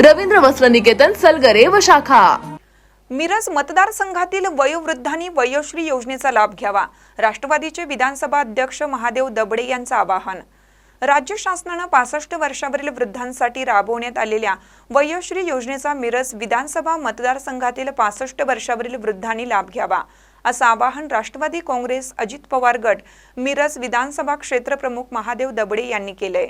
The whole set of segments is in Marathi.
रवींद्र वस्त्र निकेतन सलगरे व शाखा. मिरज मतदारसंघातील वयोवृद्धांनी वयोश्री योजनेचा लाभ घ्यावा राष्ट्रवादीचे विधानसभा अध्यक्ष महादेव दबडे यांचं आवाहन. राज्य शासनानं पासष्ट वर्षावरील वृद्धांसाठी राबवण्यात आलेल्या वयोश्री योजनेचा मिरज विधानसभा मतदारसंघातील पासष्ट वर्षावरील वृद्धांनी लाभ घ्यावा असं आवाहन राष्ट्रवादी काँग्रेस अजित पवार गट मिरज विधानसभा क्षेत्रप्रमुख महादेव दबडे यांनी केलंय.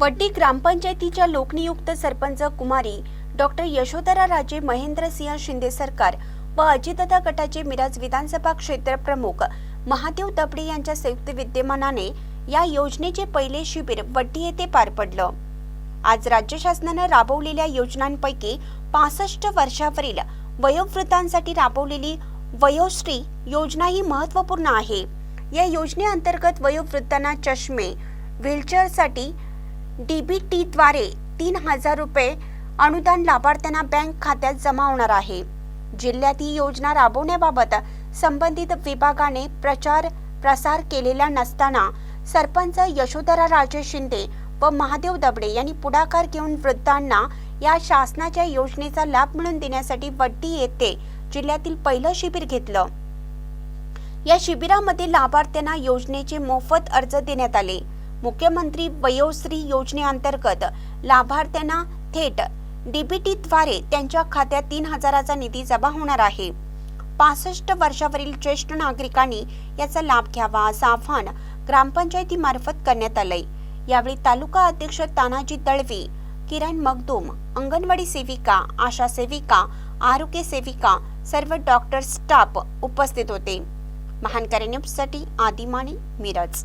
वड्डी ग्रामपंचायतीच्या लोकनियुक्त सरपंच कुमारी डॉक्टर यशोधरा राजे महेंद्रसिंह शिंदे सरकार व अजितदा गटाचे मिरज विधानसभा क्षेत्र प्रमुख महादेव दबडे यांच्या संयुक्त विद्यमानाने या योजनेचे पहिले शिबिर वड्डी येथे पार पडलं. आज राज्य शासनानं राबवलेल्या योजनांपैकी पासष्ट वर्षावरील वयोवृद्धांसाठी राबवलेली वयोश्री योजना ही महत्त्वपूर्ण आहे. या योजनेअंतर्गत वयोवृद्धांना चष्मे व्हीलचेअरसाठी डीबीटीद्वारे तीन हजार रुपये अनुदान लाभार्थ्यांना बँक खात्यात जमा होणार आहे. जिल्ह्यात ही योजना राबवण्याबाबत संबंधित विभागाने प्रचार प्रसार केलेला नसताना सरपंच यशोधरा राजे शिंदे व महादेव दबडे यांनी पुढाकार घेऊन वृद्धांना या शासनाच्या योजनेचा लाभ मिळवून देण्यासाठी वड्डी येथे जिल्ह्यातील पहिलं शिबिर घेतलं. या शिबिरामध्ये लाभार्थ्यांना योजनेचे मोफत अर्ज देण्यात आले. मुख्यमंत्री वयोश्री योजनेअंतर्गत लाभार्थ्यांना थेट डीबीटीद्वारे त्यांच्या खात्यात तीन हजाराचा निधी जमा होणार आहे. पासष्ट वर्षावरील ज्येष्ठ नागरिकांनी याचा लाभ घ्यावा असं आवाहन ग्रामपंचायतीमार्फत करण्यात आलंय. यावेळी तालुका अध्यक्ष तानाजी दळवी किरण मगदूम अंगणवाडी सेविका आशा सेविका आरोग्य सेविका सर्व डॉक्टर स्टाफ उपस्थित होते. महानकारी न्यूजसाठी आदिमाने मिरज.